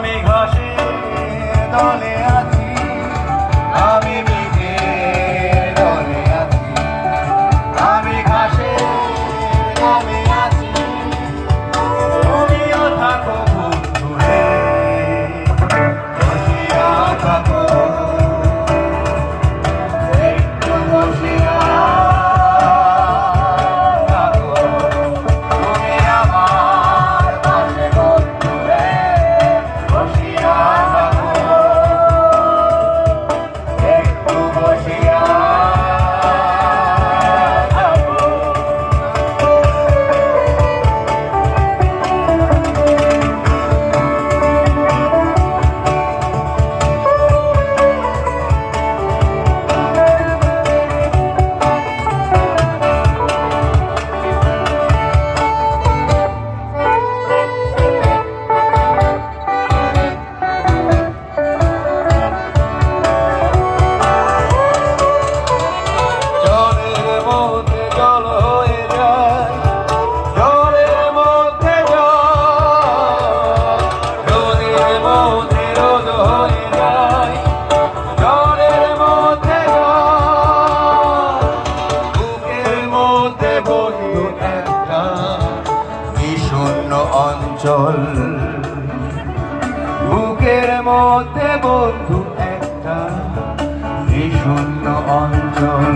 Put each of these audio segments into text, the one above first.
আমি ঘাসে দলে অঞ্চল বুকের মধ্যে বন্ধু একটা শূন্য অঞ্চল।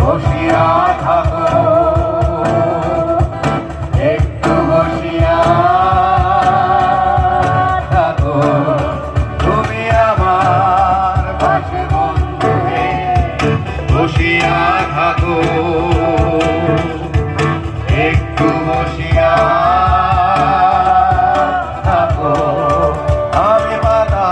বসিয়া থাকো। ভাগো একটু বসিয়া থাকো। আমি বাধা